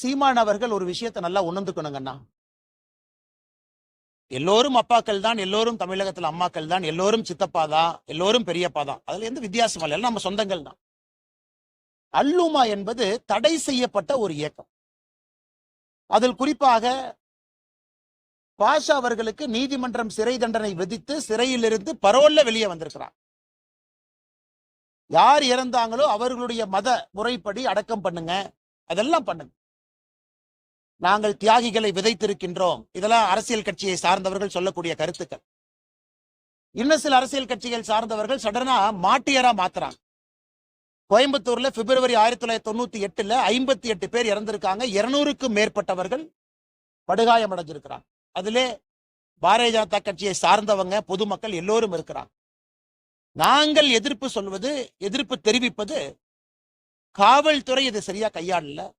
சீமான் அவர்கள் ஒரு விஷயத்தை நல்லா உணர்ந்துக்கணுங்கண்ணா. எல்லோரும் அப்பாக்கள் தான் எல்லோரும் தமிழகத்துல அம்மாக்கள் தான் எல்லோரும் சித்தப்பா தான் எல்லோரும் பெரியப்பா தான். அதுல எந்த வித்தியாசம் இல்லை எல்லாம் நம்ம சொந்தங்கள் தான். அல்லுமா என்பது தடை செய்யப்பட்ட ஒரு இயக்கம். அதில் குறிப்பாக பாஷா அவர்களுக்கு நீதிமன்றம் சிறை தண்டனை விதித்து சிறையிலிருந்து பரோல்ல வெளியே வந்திருக்கிறார். யார் இறந்தாங்களோ அவர்களுடைய மத முறைப்படி அடக்கம் பண்ணுங்க அதெல்லாம் பண்ணுங்க. நாங்கள் தியாகிகளை விதைத்திருக்கின்றோம். இதெல்லாம் அரசியல் கட்சியை சார்ந்தவர்கள் சொல்லக்கூடிய கருத்துக்கள். இன்னும் சில அரசியல் கட்சிகள் சார்ந்தவர்கள் சடனா மாட்டியரா மாத்துறாங்க. கோயம்புத்தூர்ல பிப்ரவரி ஆயிரத்தி தொள்ளாயிரத்தி தொண்ணூத்தி எட்டுல ஐம்பத்தி எட்டு பேர் இறந்திருக்காங்க. இருநூறுக்கும் மேற்பட்டவர்கள் படுகாயம் அடைஞ்சிருக்கிறாங்க அதிலே பாரதிய ஜனதா கட்சியை சார்ந்தவங்க பொதுமக்கள் எல்லோரும் இருக்கிறாங்க. நாங்கள் எதிர்ப்பு சொல்வது எதிர்ப்பு தெரிவிப்பது காவல்துறை இதை சரியா கையாளல.